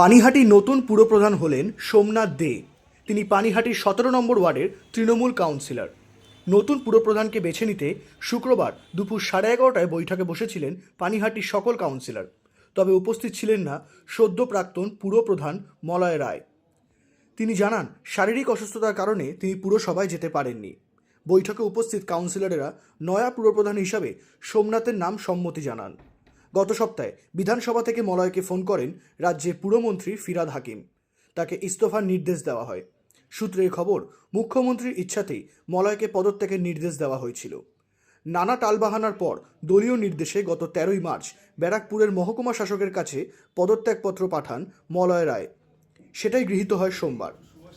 পানিহাটি নতুন পুরপ্রধান হলেন সোমনাথ দে। তিনি পানিহাটির সতেরো নম্বর ওয়ার্ডের তৃণমূল কাউন্সিলর। নতুন পুরপ্রধানকে বেছে নিতে শুক্রবার দুপুর সাড়ে এগারোটায় বৈঠকে বসেছিলেন পানিহাটির সকল কাউন্সিলর। তবে উপস্থিত ছিলেন না সদ্য প্রাক্তন পুরপ্রধান মলয় রায়। তিনি জানান, শারীরিক অসুস্থতার কারণে তিনি পুরসভায় যেতে পারেননি। বৈঠকে উপস্থিত কাউন্সিলরেরা নয়া পুরপ্রধান হিসাবে সোমনাথের নাম সম্মতি জানান। গত সপ্তাহে বিধানসভা থেকে মলয়কে ফোন করেন রাজ্যের পুরমন্ত্রী ফিরাদ হাকিম। তাকে ইস্তফার নির্দেশ দেওয়া হয়। সূত্রের খবর, মুখ্যমন্ত্রীর ইচ্ছাতেই মলয়কে পদত্যাগের নির্দেশ দেওয়া হয়েছিল। নানা টালবাহানার পর দলীয় নির্দেশে গত তেরোই মার্চ ব্যারাকপুরের মহকুমা শাসকের কাছে পদত্যাগপত্র পাঠান মলয় রায়। সেটাই গৃহীত হয় সোমবার।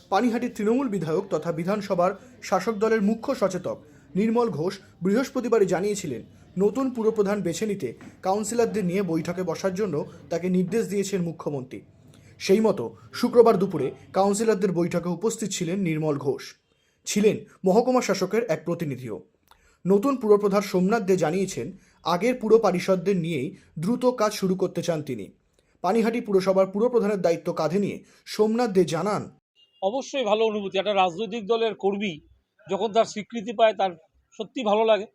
পানিহাটির তৃণমূল বিধায়ক তথা বিধানসভার শাসক দলের মুখ্য সচেতক নির্মল ঘোষ বৃহস্পতিবারই জানিয়েছিলেন নতুন পুরপ্রধান বেছে নিতে কাউন্সিলরদের নিয়ে বৈঠকে বসার জন্য তাকে নির্দেশ দিয়েছেন মুখ্যমন্ত্রী। সেই মতো শুক্রবার দুপুরে কাউন্সিলরদের বৈঠকে উপস্থিত ছিলেন নির্মল ঘোষ। ছিলেন মহকুমা শাসকের এক প্রতিনিধিও। নতুন পুরপ্রধান সোমনাথ দে জানিয়েছেন, আগের পুর পারিষদদের নিয়েই দ্রুত কাজ শুরু করতে চান তিনি। পানিহাটি পুরসভার পুরপ্রধানের দায়িত্ব কাঁধে নিয়ে সোমনাথ দে জানান, অবশ্যই ভালো অনুভূতি। একটা রাজনৈতিক দলের কর্মী যখন তার স্বীকৃতি পায়, তার সত্যি ভালো লাগে।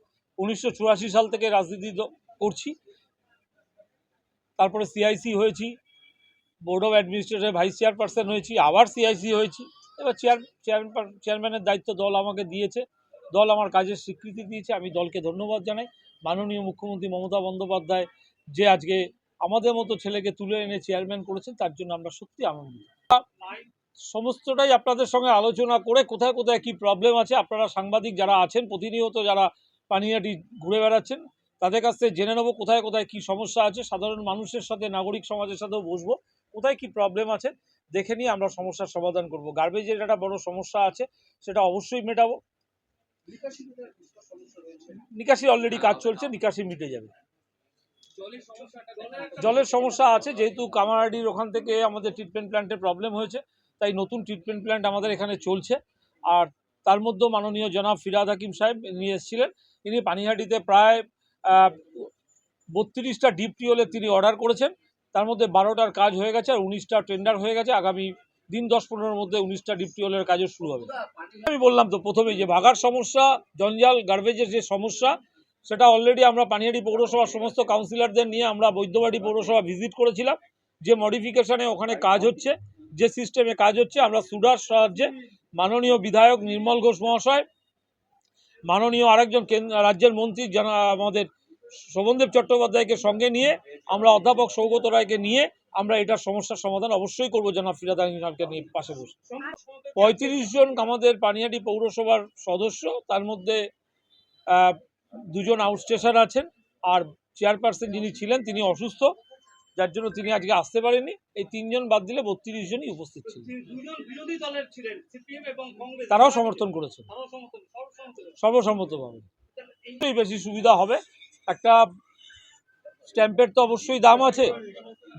উনিশশো চুরাশি সাল থেকে রাজনীতি করছি। তারপরে সিআইসি হয়েছি বোর্ড অফ অ্যাডমিনিস্ট্রেশনের ভাইস চেয়ারপারসন হয়েছি, আবার সিআইসি হয়েছি। এবার চেয়ার চেয়ারম্যান চেয়ারম্যানের দায়িত্ব দল আমাকে দিয়েছে। দল আমার কাজের স্বীকৃতি দিয়েছে। আমি দলকে ধন্যবাদ জানাই। মাননীয় মুখ্যমন্ত্রী মমতা বন্দ্যোপাধ্যায় যে আজকে আমাদের মতো ছেলেকে তুলে এনে চেয়ারম্যান করেছেন, তার জন্য আমরা সত্যি আনন্দিত। সমস্তটাই আপনাদের সঙ্গে আলোচনা করে কোথায় কোথায় কি প্রবলেম আছে, আপনারা সাংবাদিক যারা আছেন, প্রতিনিয়ত যারা পানিয়াটি ঘুরে বেড়াচ্ছেন। তাদের কাছ থেকে জেনে নেব কোথায় কোথায় কি সমস্যা আছে। সাধারণ মানুষের সাথে, নাগরিক সমাজের সাথেও বসবো। কোথায় কি প্রবলেম আছে, দেখে নিয়ে আমরা সমস্যার সমাধান করব। গার্বেজের একটা বড় সমস্যা আছে, সেটা অবশ্যই মেটাবো। নিকাশি অলরেডি কাজ চলছে, নিকাশি মিটে যাবে। জলের সমস্যা আছে, যেহেতু কামারহাটির ওখান থেকে আমাদের ট্রিটমেন্ট প্ল্যান্টের প্রবলেম হয়েছে, তাই নতুন ট্রিটমেন্ট প্ল্যান্ট আমাদের এখানে চলছে। আর তার মধ্যেও মাননীয় জনাব ফিরাদ হাকিম সাহেব নিয়ে এসেছিলেন। তিনি পানিহাটিতে প্রায় বত্রিশটা ডিপ টিওলের তিনি অর্ডার করেছেন। তার মধ্যে বারোটার কাজ হয়ে গেছে আর উনিশটা টেন্ডার হয়ে গেছে। আগামী দিন দশ পনেরোর মধ্যে উনিশটা ডিপ টিওলের কাজও শুরু হবে। আমি বললাম তো প্রথমেই যে ভাগার সমস্যা, জঞ্জাল গার্বেজের যে সমস্যা, সেটা অলরেডি আমরা পানিহাটি পৌরসভার সমস্ত কাউন্সিলরদের নিয়ে আমরা বৈদ্যবাড়ি পৌরসভা ভিজিট করেছিলাম। যে মডিফিকেশনে ওখানে কাজ হচ্ছে, যে সিস্টেমে কাজ হচ্ছে, আমরা সুডার সাহায্যে মাননীয় বিধায়ক নির্মল ঘোষ মহাশয় মাননীয় আরেকজন কেন্দ্র রাজ্যের মন্ত্রী আমাদের শোভনদেব চট্টোপাধ্যায়কে সঙ্গে নিয়ে আমরা অধ্যাপক সৌগত রায়কে নিয়ে আমরা এটার সমস্যার সমাধান অবশ্যই করব জনাব ফিরাদ আহমদকে নিয়ে পাশে বসে। পঁয়ত্রিশ জন আমাদের পানিহাটি পৌরসভার সদস্য তার মধ্যে দুজন আউটস্টেশন আছেন আর চেয়ারপারসন যিনি ছিলেন তিনি অসুস্থ যার জন্য তিনি আজকে আসতে পারেননি। এই তিনজন বাদ দিলে বত্রিশ জনই উপস্থিত ছিলেন। তারাও সমর্থন করেছেন। সর্বসম্মতভাবে। এই বেশি সুবিধা হবে। একটা স্ট্যাম্পের তো অবশ্যই দাম আছে।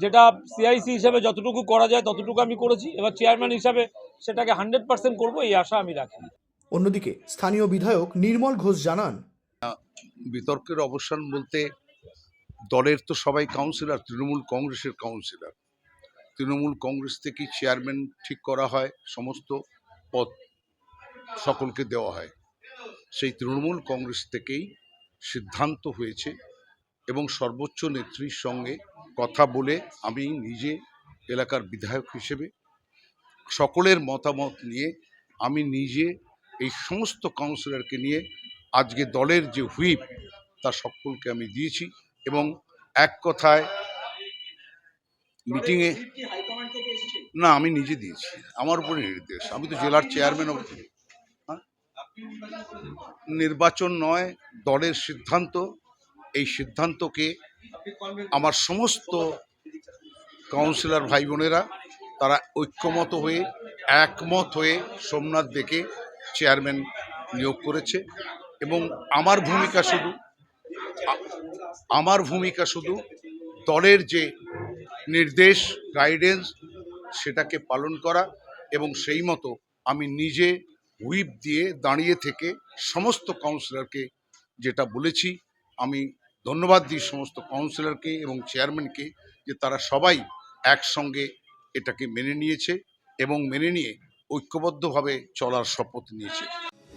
যেটা সিআইসি হিসাবে যতটুকু করা যায় ততটুকু আমি করেছি। এবার চেয়ারম্যান হিসাবে সেটাকে হান্ড্রেড পার্সেন্ট করব এই আশা আমি রাখি। অন্যদিকে স্থানীয় বিধায়ক নির্মল ঘোষ জানান বিতর্কের অবসান বলতে দলের তো সবাই কাউন্সিলর তৃণমূল কংগ্রেসের কাউন্সিলর। তৃণমূল কংগ্রেস থেকেই চেয়ারম্যান ঠিক করা হয় সমস্ত পদ সকলকে দেওয়া হয়। সেই তৃণমূল কংগ্রেস থেকেই সিদ্ধান্ত হয়েছে এবং সর্বোচ্চ নেত্রীর সঙ্গে কথা বলে আমি নিজে এলাকার বিধায়ক হিসেবে সকলের মতামত নিয়ে আমি নিজে এই সমস্ত কাউন্সিলরকে নিয়ে আজকে দলের যে হুইপ তা সকলকে আমি দিয়েছি এবং এক কথায় মিটিংয়ে না আমি নিজে দিয়েছি। আমার উপরে নির্দেশ। আমি তো জেলার চেয়ারম্যান নির্বাচন নয়, দলের সিদ্ধান্ত। এই সিদ্ধান্তকে আমার সমস্ত কাউন্সিলর ভাই বোনেরা তারা ঐক্যমত হয়ে, একমত হয়ে সোমনাথ দেখে চেয়ারম্যান নিয়োগ করেছে। এবং আমার ভূমিকা শুধু, আমার ভূমিকা শুধু দলের যে নির্দেশ গাইডেন্স সেটাকে পালন করা এবং সেই মতো আমি নিজে হুইপ দিয়ে দাঁড়িয়ে থেকে সমস্ত কাউন্সিলরকে যেটা বলেছি, আমি ধন্যবাদ দিই সমস্ত কাউন্সিলরকে এবং চেয়ারম্যানকে যে তারা সবাই একসঙ্গে এটাকে মেনে নিয়েছে এবং মেনে নিয়ে ঐক্যবদ্ধভাবে চলার শপথ নিয়েছে।